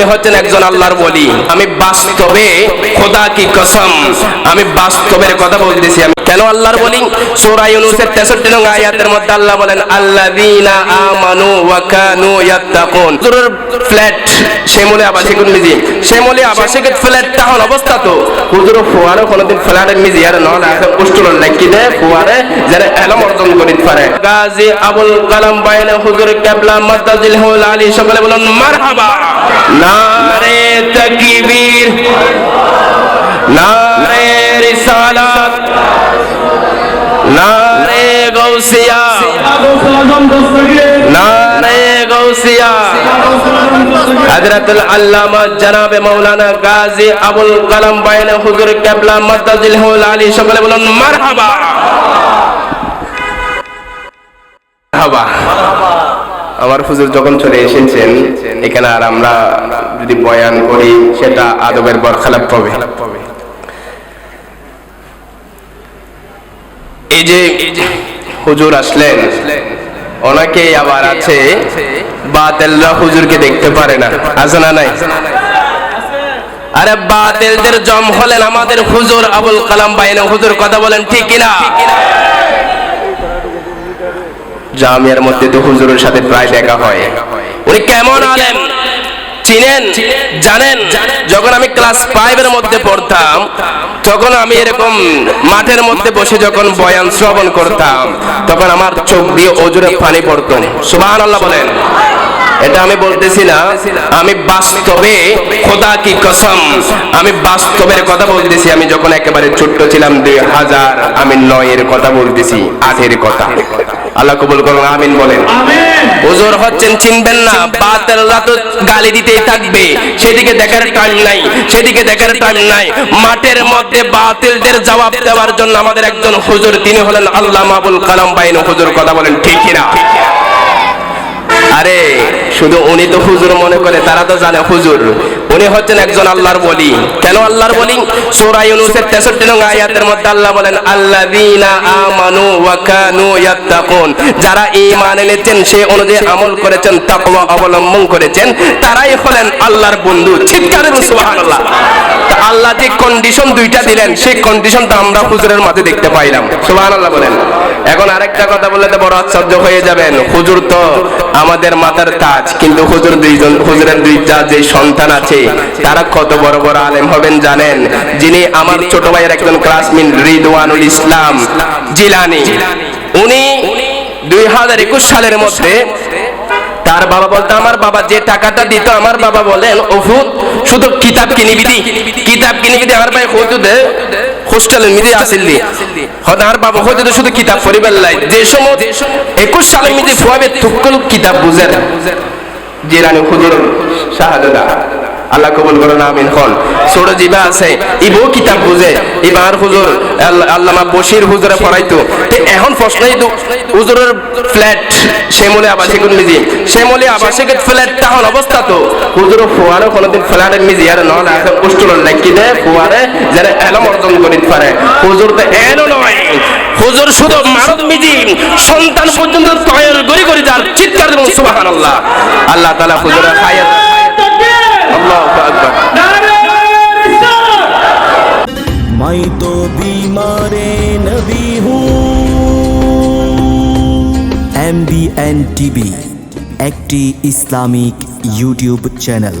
উনি হচ্ছেন একজন আল্লাহর বলি আমি বাস্তবে খোদা কি কসম? আমি বাস্তবের কথা বলতেছি। আমি কেন আল্লাহর বলি সূরা ইউনূসের 63 নং আয়াতের মধ্যে আল্লাহ বলেন, আল্লাযীনা আমানু ওয়া কানু ইয়াত্তাকুন। সূরার ফ্ল্যাট শ্যামলে আবাসিক মিজি শ্যামলে আবাসিক ফ্ল্যাট, তাহলে অবস্থা তো। হুজুর ফুয়ারে কোনদিন ফ্ল্যাটের মিজি আর নয় আছে পোস্টর লাকি দে, ফুয়ারে যারা এলম অর্জন করিতে পারে। গাজী আবুল কালাম বাইনে হুজুর কেবলা মাদ্দাজিল হুল আলী সকলে বলেন, মারহাবা। নারে তাকবীর নারে রিসালাত নারে গৌসিয়া নারে গৌসিয়া হযরতুল আল্লামা জনাবে মাওলানা গাজী আবুল কালাম বাইনে হুজুর কেবলা মাদ্দাজিল হুল আলী সকলে বলেন মারহাবা মারহাবা আমার হুজুর যখন চলে এসেছেন, এখানে আর আমরা যদি বয়ান করি, সেটা আদবের বরখালাপ পাবে। এই যে হুজুর আসলেন, অনেকেই আবার আছে, বাতেলরা হুজুরকে দেখতে পারে না। আছে না নাই? আরে বাতেলদের জম হলেন আমাদের হুজুর আবুল কালাম বাইনে হুজুর কথা বলেন, ঠিক কিনা? জামিয়ার মধ্যে তো হুজুরের সাথে প্রায় দেখা হয়। উনি কেমন আলেম? চিনেন জানেন, যখন আমি ক্লাস ফাইভের মধ্যে পড়তাম, তখন আমি এরকম মাঠের মধ্যে বসে যখন বয়ান শ্রবণ করতাম, তখন আমার চোখ দিয়ে অজুরে পানি পড়তো। আল্লাহ বলেন। এটা আমি বলতেছি না আমি বাস্তবে খোদা কি কসম আমি বাস্তবের কথা বলতেছি। আমি যখন একেবারে ছোট্ট ছিলাম দুই হাজার আমি নয়ের কথা বলতেছি আটের কথা। আল্লাহ কবুল করুন আমিন বলেন। হুজুর হচ্ছেন চিনবেন না বাতেলরা তো গালি দিতেই থাকবে। সেদিকে দেখার টাইম নাই সেদিকে দেখার টাইম নাই। মাঠের মধ্যে বাতিলদের জবাব দেওয়ার জন্য আমাদের একজন হুজুর তিনি হলেন আল্লাহ মাবুল কালাম বাইন। হুজুর কথা বলেন ঠিক না আরে শুধু উনি তো হুজুর মনে করে, তারা তো জানে হুজুর। উনি হচ্ছেন একজন আল্লাহর বলি কেন আল্লাহর বলি সূরা ইউনুসের 63 নং আয়াতের মধ্যে আল্লাহ বলেন, আল্লাযীনা আমানু ওয়া কানু ইয়াত্তাকুন। যারা ঈমান এনেছেন, সে অনুযায়ী আমল করেছেন, তাকওয়া অবলম্বন করেছেন। তারাই হলেন আল্লাহর বন্ধু। চিৎকার সুবহানাল্লাহ। আল্লাহ যে কন্ডিশন দুইটা দিলেন, সেই কন্ডিশনটা আমরা হুজুরের মাঝে দেখতে পাইলাম। সুবহানাল্লাহ বলেন। এখন আরেকটা কথা বললে তো বড় আশ্চর্য হয়ে যাবেন। হুজুর তো আমাদের মাথার তাজ, কিন্তু হুজুর দুইজন, হুজুরের দুইটা যে সন্তান আছে, তারা কত বড় বড় আলেম হবেন জানেন? যিনি আমার ছোট ভাইয়ের একজন ক্লাসমেট রিদওয়ানুল ইসলাম জিলানি। উনি দুই হাজার একুশ সালের মধ্যে তার বাবা বলতো, আমার বাবা যে টাকাটা দিত, আমার বাবা বলেন ওফুদ শুধু কিতাব কিনিবি দি কিতাব কিনিবি দি আমার ভাই হুজুদে হোস্টেলের আসিল দি হদ আর বাবা হয়তো তো শুধু কিতাব পড়িবার লাই। যে সময় একুশ সালে মিজে ফুয়াবে তুকল কিতাব বুঝেন। জিরানি খুদুর শাহাদা আল্লাহ কবুল করুন, আমিন হন। ছোট জিবা আছে, ইবো কিতাব বুঝে এবার হুজুর আল্লামা বশির হুজুরে পড়াইতো। এখন প্রশ্নই তো হুজুরের ফ্ল্যাট, শ্যামলে আবাসিক মিজি। শ্যামলে আবাসিক ফ্ল্যাট তখন অবস্থা তো। হুজুর ফুয়ারে কোনদিন ফ্ল্যাটের মিজি, আর নয় আছে পোস্টর লাকি দে, ফুয়ারে যারা এলম অর্জন করিতে পারে। হুজুর তো এলো নয়। হুজুর শুধু মানব মিজি, সন্তান পর্যন্ত তয়ের গড়ি করে যার চিৎকার দেবেন সুবহানাল্লাহ। আল্লাহ তাআলা হুজুরের হায়াত আল্লাহু আকবার मैं तो बीमार नबी हूँ एम बी एन टीवी একটি ইসলামিক ইউটিউব চ্যানেল